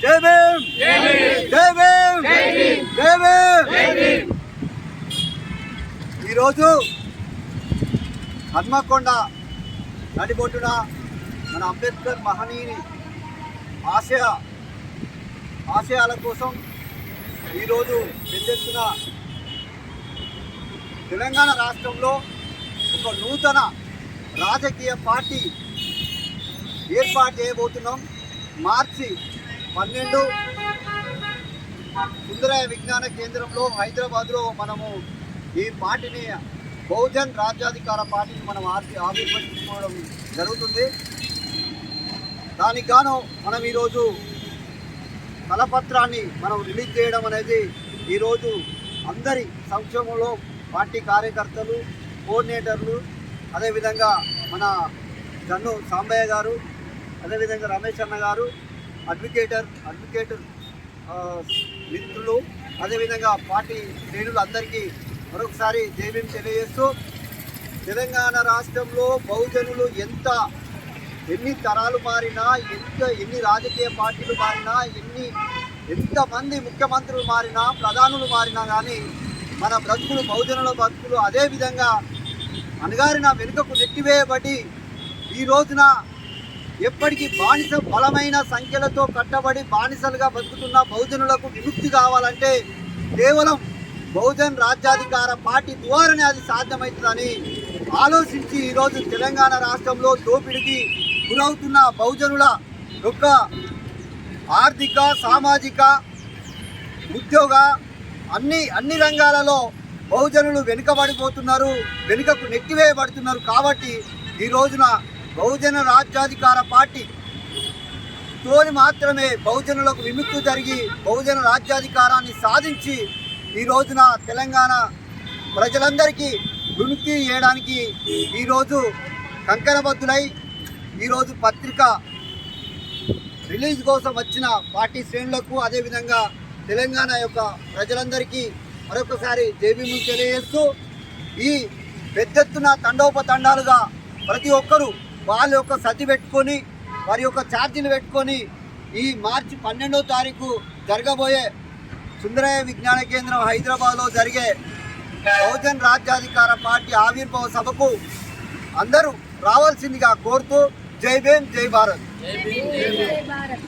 జై భీమ్! జై భీమ్! జై భీమ్! ఈరోజు హన్మకొండ నడిబొట్టున మన అంబేద్కర్ మహనీయుని ఆశయ ఆశయాల కోసం ఈరోజు పెద్దెత్తున తెలంగాణ రాష్ట్రంలో ఒక నూతన రాజకీయ పార్టీ ఏర్పాటు చేయబోతున్నాం. మార్చి పన్నెండు. సుందరాయ విజ్ఞాన కేంద్రంలో హైదరాబాద్లో మనము ఈ పార్టీని బహుజన్ రాజ్యాధికార పార్టీని మనం ఆర్పి ఆవిర్భవించుకోవడం జరుగుతుంది. దానికి గాను మనం ఈరోజు కలపత్రాన్ని మనం రిలీజ్ చేయడం అనేది ఈరోజు అందరి సంక్షేమంలో పార్టీ కార్యకర్తలు కోఆర్డినేటర్లు అదేవిధంగా మన జన్ను సాంబయ్య గారు అదేవిధంగా రమేష్ అన్న గారు అడ్వకేటర్ అడ్వకేటర్ మిత్రులు అదేవిధంగా పార్టీ శ్రేణులు అందరికీ మరొకసారి జైభీం తెలియజేస్తూ తెలంగాణ రాష్ట్రంలో బహుజనులు ఎంత ఎన్ని తరాలు మారినా ఎంత ఎన్ని రాజకీయ పార్టీలు మారినా ఎన్ని ఎంతమంది ముఖ్యమంత్రులు మారినా ప్రధానులు మారినా కానీ మన బ్రతుకులు బహుజనుల బ్రతుకులు అదేవిధంగా అనగారిన అణగారిన వెనుకకు నెట్టివేయబడి ఈ రోజున ఎప్పటికీ బానిస బలమైన సంఖ్యలతో కట్టబడి బానిసలుగా బతుకుతున్న బహుజనులకు విముక్తి కావాలంటే కేవలం బహుజన్ రాజ్యాధికార పార్టీ ద్వారానే అది సాధ్యమవుతుందని ఆలోచించి ఈరోజు తెలంగాణ రాష్ట్రంలో దోపిడికి గురవుతున్న బహుజనుల యొక్క ఆర్థిక సామాజిక ఉద్యోగ అన్ని అన్ని రంగాలలో బహుజనులు వెనుకబడిపోతున్నారు వెనుకకు నెట్టివేయబడుతున్నారు కాబట్టి ఈ రోజున బహుజన రాజ్యాధికార పార్టీ. తోని మాత్రమే బహుజనులకు విముక్తి జరిగి బహుజన రాజ్యాధికారాన్ని సాధించి ఈ రోజున తెలంగాణ ప్రజలందరికీ విముక్తి చేయడానికి ఈరోజు కంకణబద్దులై ఈరోజు పత్రిక రిలీజ్ కోసం వచ్చిన పార్టీ శ్రేణులకు అదేవిధంగా తెలంగాణ యొక్క ప్రజలందరికీ మరొకసారి జేబీము తెలియజేస్తూ ఈ పెద్దెత్తున తండోపతండాలుగా ప్రతి ఒక్కరూ వాళ్ళ యొక్క సతి పెట్టుకొని వారి యొక్క ఛార్జీలు పెట్టుకొని ఈ మార్చి పన్నెండో తారీఖు జరగబోయే సుందరయ్య విజ్ఞాన కేంద్రం హైదరాబాద్లో జరిగే బహుజన్ రాజ్యాధికార పార్టీ ఆవిర్భావ సభకు అందరూ రావాల్సిందిగా కోరుతూ జై భీమ్ జై భారత్. జై భారత్.